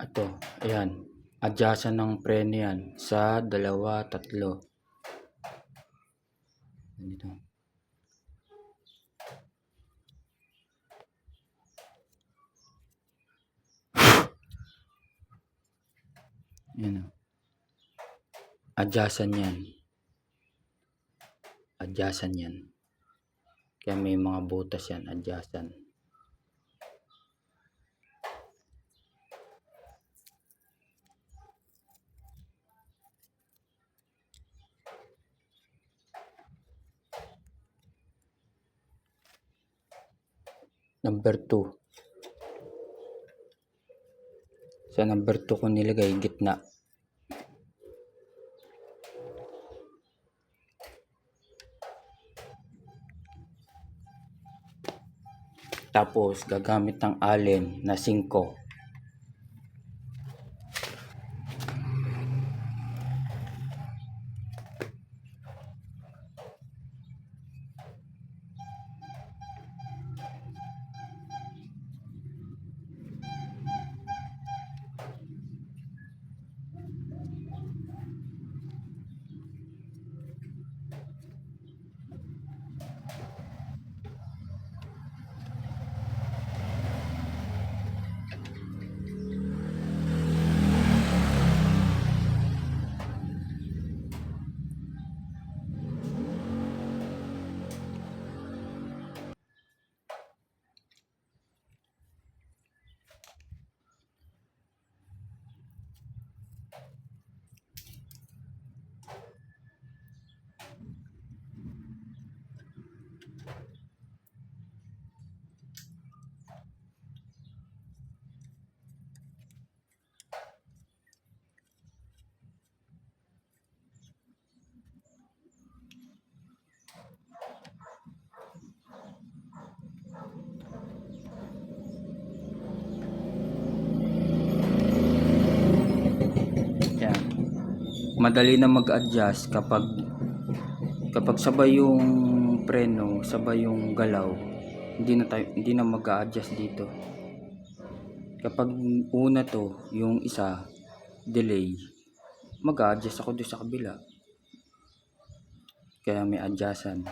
Ito, ayan. Adjustan ng preno yan. Sa, dalawa, tatlo. Ganito. Yan o. Adjustan yan. Adjustan yan. Kaya may mga butas yan. Adjustan. Number 2. Sa number 2 ko nilagay gitna. Tapos gagamit ng allen na 5. Madali na mag-adjust kapag kapag sabay yung preno, sabay yung galaw, hindi na tayo hindi na mag-a-adjust dito. Kapag una to, yung isa delay, mag-a-adjust ako doon sa kabila. Kaya may adjustan.